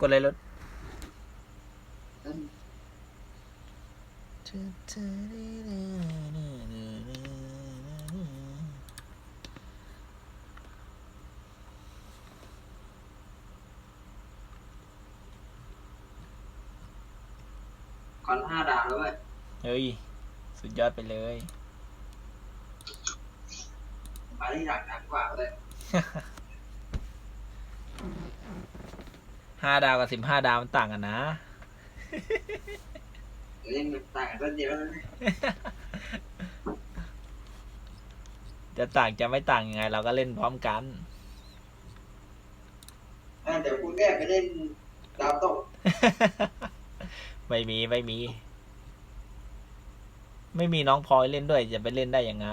กดเลยรถอืมก่อนห้าดาวแล้วเว้ยเฮ้ย สุดยอดไปเลยไปที่หลักหนักกว่าเลย ห้าดาวกับสิบห้าดาวมันต่างกันนะ เล่นมันต่างกันต้นเดียวแล้วนะจะต่างจะไม่ต่างยังไง เราก็เล่นพร้อมกันอะเดี๋ยวคุณแก้ไปเล่นดาวตกไม่มีไม่มี ไม่มีน้องพลอยเล่นด้วย จะไปเล่นได้ยังไง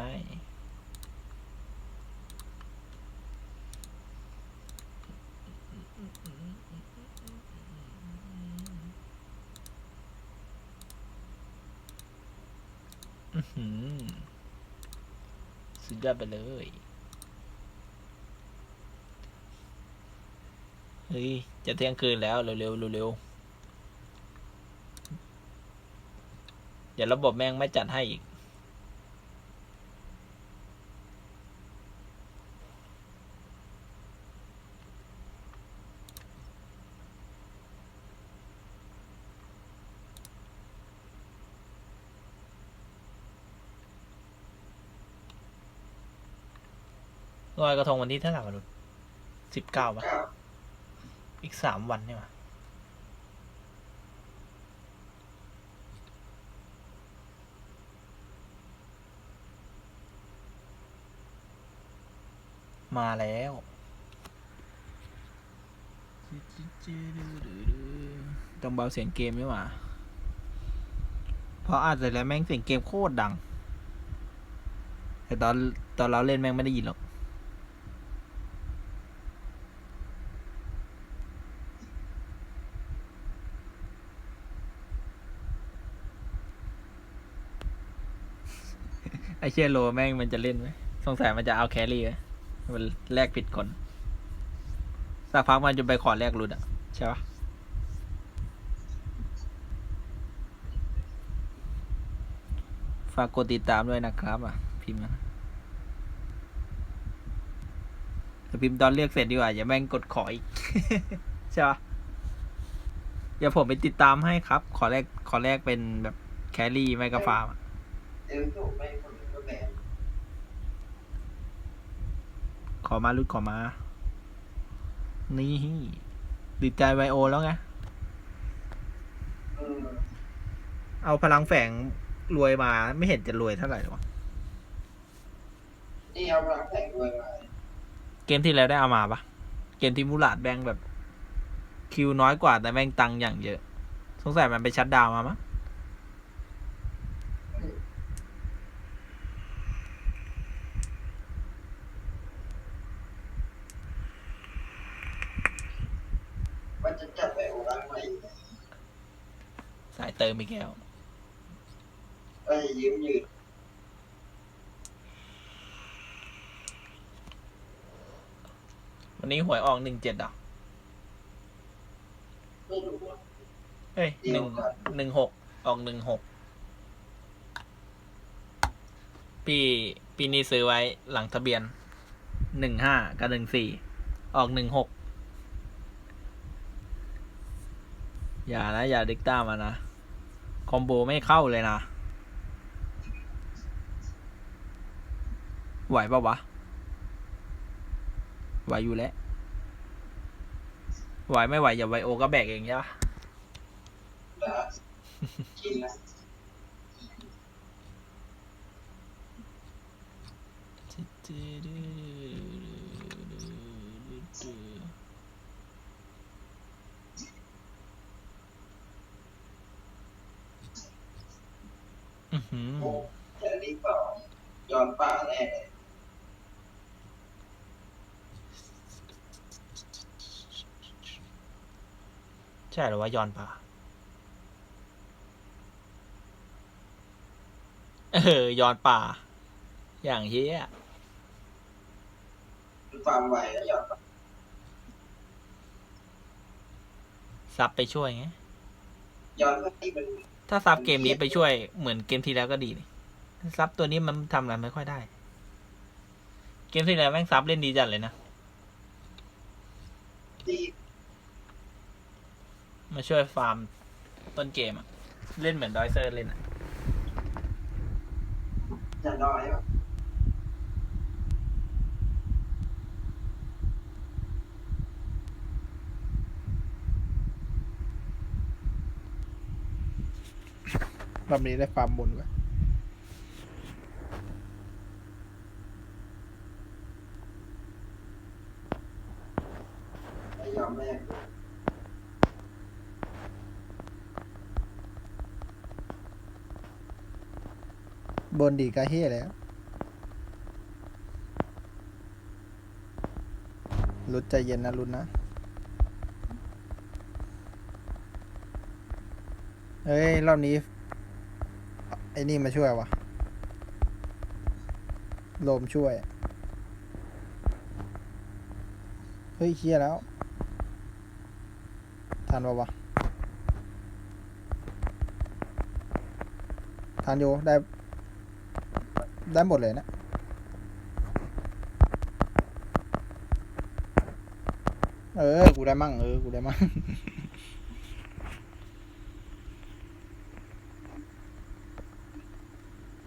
อื้อหือ สุดยอดไปเลย เฮ้ย จะเที่ยงคืนแล้ว เร็วๆเร็วๆเดี๋ยวระบบแม่งไม่จัดให้อีก ลอยกระทงวันที่เท่าไหร่วะนุสิบเก้าปะอีกสามวันนี่หว่ามาแล้วต้องเบาเสียงเกมนี่หว่าเพราะอาจจะแล้วแม่งเสียงเกมโคตรดัง แต่ตอนตอนเราเล่นแม่งไม่ได้ยินหรอก ไอเชียโลแม่งมันจะเล่นไหมสงสัยมันจะเอาแครี่ไหมมันแลกผิดคนสักพักมันจะไปขอแลกรุดอะ ใช่ปะฝากกดติดตามด้วยนะครับ อะ พิมพ์นะพิมพ์ตอนเรียกเสร็จดีกว่า อย่าแม่งกดขออีก ใช่ปะเดี๋ยวผมไปติดตามให้ครับ ขอแลกขอแลกเป็นแบบแครี่ไม่ก็ฟาร์มอะ เอลสูไม่คนอื่นก็แบน ข อมาลุดขอมา นี่ดีใจไวโอแล้วไงอืมเอาพลังแฝงรวยมา ไม่เห็นจะรวยเท่าไหร่หรอกนี่เอาพลังแข่งด้วยมา เกมที่แล้วได้เอามาปะเกมที่มูลาดแบงแบบ คิวน้อยกว่าแต่แม่งตังค์อย่างเยอะ สงสัยมันไปชัดดาวน์มามั้ง ว่าจะจัดไปโอรังใหม่อีกนะ สายเติมอีกแล้ว ว่าจะยืมยืด วันนี้หวยออกหนึ่งเจ็ดอะไม่รู้อะเอ้ยหนึ่งหนึ่งหกออกหนึ่งหกปีปีนี้ซื้อไว้หลังทะเบียนหนึ่งห้ากับหนึ่งสี่ออกหนึ่งหกอย่านะ อย่าดิกต้ามานะ คอมโบไม่เข้าเลยนะ ไหวปะวะ ไหวอยู่แล้วไหวไม่ไหวอย่าไวโอก็แบกเองใช่ปะอือหือโอ้แต่รีบเปล่าย้อนป่าแน่เลย ใช่หรือว่าย้อนป่าเออย้อนป่า อย่างเฮียความไวแล้วย้อนป่าซับไปช่วยไงย้อนไปที่มันถ้าซับเกมนี้ไปช่วยเหมือนเกมที่แล้วก็ดีนี่ซับตัวนี้มันทำอะไรไม่ค่อยได้ เกมที่แล้วแม่งซับเล่นดีจัดเลยนะที่ มาช่วยฟาร์มต้นเกมอะเล่นเหมือนดอยเซอร์เล่นอะจะน้อยว่ะรอบนี้ได้ฟาร์มบนไว้ ไม่ยอมแม่ง บ นดีก็เฮียแล้วรุดใจเย็นนะรุดนะเฮ้ย รอบนี้ ไอ้นี่มาช่วยวะโลมช่วย เฮ้ยเคียแล้ว ทันปะวะทันอยู่ได้ ได้หมดเลยนะเออ กูได้มั่งเออ กูได้มั่ง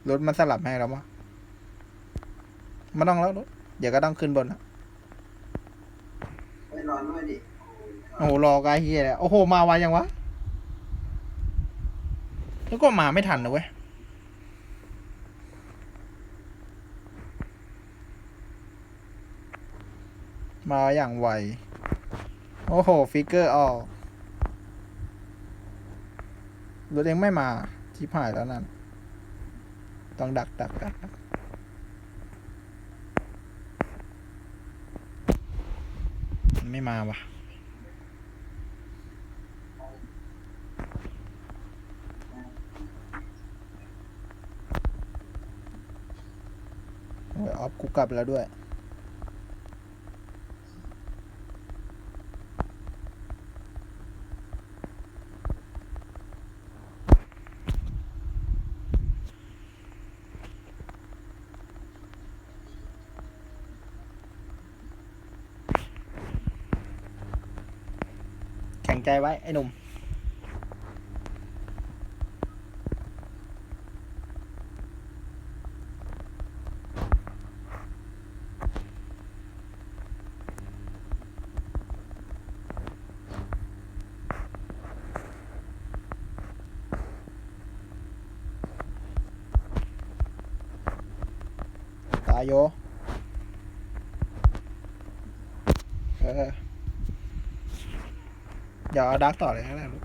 รถมันสลับให้แล้วมั้งไม่ต้องแล้วรถเดี๋ยวก็ต้องขึ้นบนละไม่นอนด้วยดิ โอ้โห รอกายเฮียเลยโอ้โห มาไวยังวะ แล้วก็มาไม่ทันนะเว้ย มาอย่างไว โอ้โห ฟิกเกอร์ออกรถเองไม่มาชิบหายแล้วนั่น ต้องดักดักดักดักไม่มาวะโอ้ยออฟกูกลับแล้วด้วย ใจไว้ไอ้หนุ่มตายโย เออ เดี๋ยวเอาดักต่อเลยก็ได้ลูก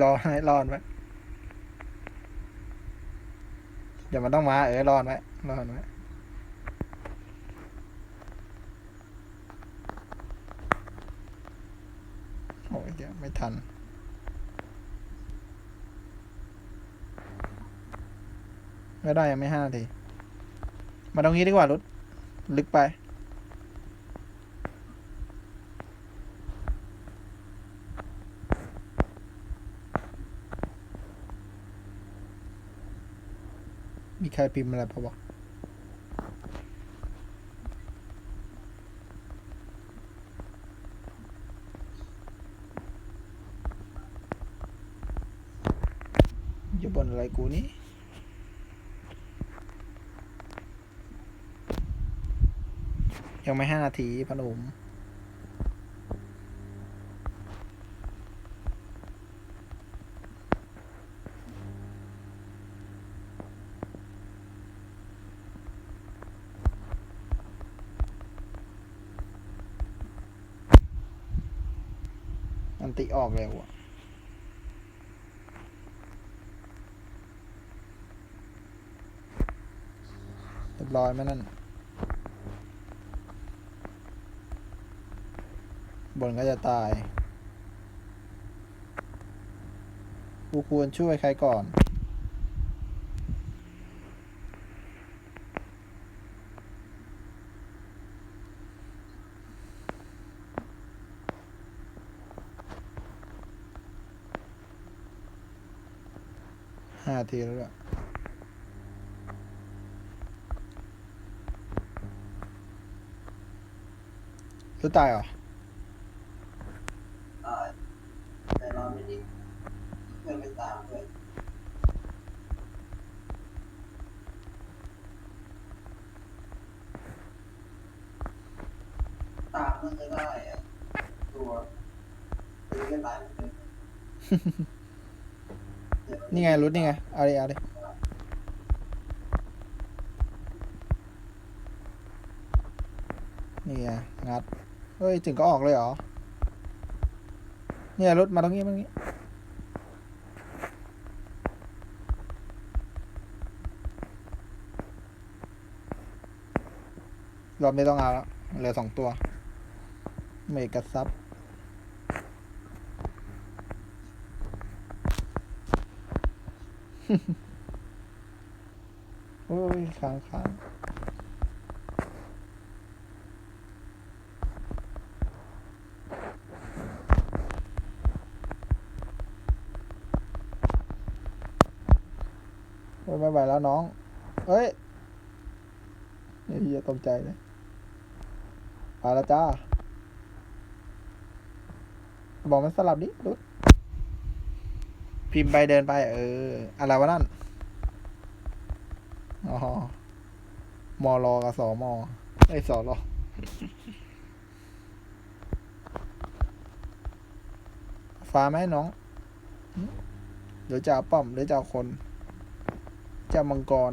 รอให้รอนไว้เดี๋ยวมันต้องมาเออรอนไว้รอนไว้ โอ้ยเดี๋ยวไม่ทัน ไม่ได้ยังไม่ห้านาทีมาตรงนี้ดีกว่ารุดลึกไป มีใครพิมพ์อะไรปะวะอยู่บนอะไรกูนี่ ยังไม่ห้านาทีพนมอันติออกเร็วอะเรียบร้อยไหมนั่น บนก็จะตาย กูควรช่วยใครก่อน ห้าทีแล้วด้วยรู้ตายเหรอเออแต่เราไม่ได้เพื่อนไปตามเพื่อน ตามมันจะได้อะตัวตัวก็ตายเหมือนกันนี่ไงรุดนี่ไง เอาดิเอาดินี่ไงงัด เฮ้ย ถึงก็ออกเลยเหรอ เนี่ยรุดมาตรงนี้มาตรงนี้ รอบนี้ต้องเอาแล้วเหลือสองตัว เมกัสซับโอ้ยค้างค้างไม่ไหวแล้วน้อง เอ้ยเฮ้ยอย่าตกใจเลยไปแล้วจ้า บอกมันสลับดิรุดพิมพ์ไปเดินไป เออ อะไรวะนั่น อ๋อ มอรอกับสอมอไอ้สอรอฟ้าไหมน้อง เดี๋ยวจะเอาป้อมเดี๋ยวจะเอาคน จะเอามังกร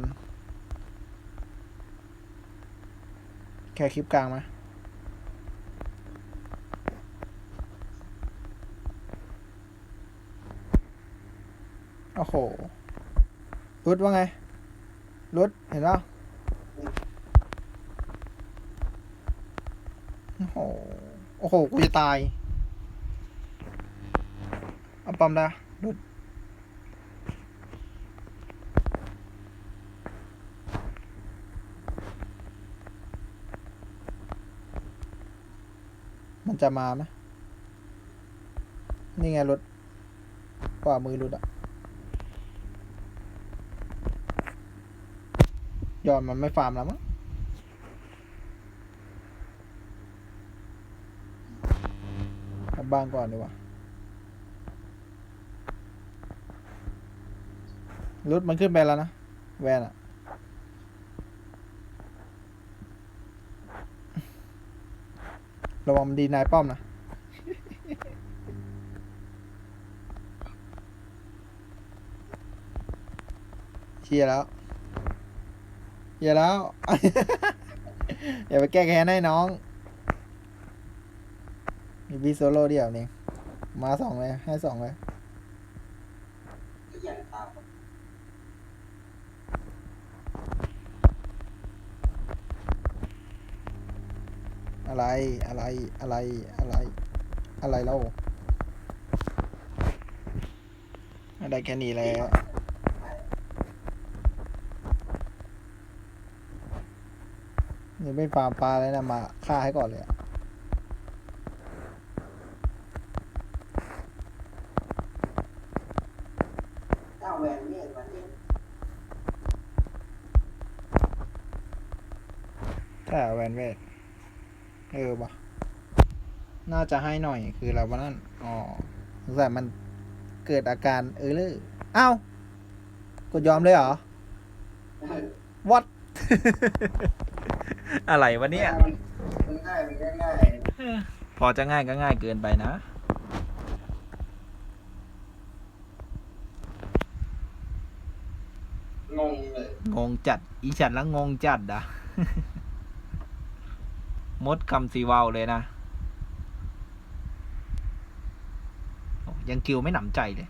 แค่คลิปกลางไหม โอ้โหรุดว่าไงรุดเห็นป่ะโอ้โห โอ้โห กูจะตาย เอาปั๊มได้รุดมันจะมาไหมนี่ไงรถกว่ามือรุดอะ ยอมมันไม่ฟาร์มแล้วมั้งกลับบ้านก่อนดีกว่ารุดมันขึ้นไปแล้วนะ แวนอะระวังมันดีนายป้อมนะ เชียร์แล้ว เชียร์แล้ว อย่าไปแก้แค้นให้น้องมีบีโซโล่เดียวนี่มาสองเลย ให้สองเลยอะไรอะไรอะไรอะไร อะไรเล่าได้แค่นี้แล้ว ยังไม่ฟาร์มปลาเลยนะมาฆ่าให้ก่อนเลยอะเจ้าแหวนเนี่ยมันเนี่ยถ้าแวนเวทเออวะน่าจะให้หน่อยคืออะไรวะนั่นอ๋อสงสัยมันเกิดอาการเออเลยเอ้ากดยอมเลยเหรอวัด อะไรวะเนี่ย มันง่ายมันง่ายพอจะง่ายก็ง่ายเกินไปนะ งงเลยงงจัด อีฉันแล้วงงจัดอะมดคำซีวาวเลยนะโอ้ยังกิวไม่หนำใจเลย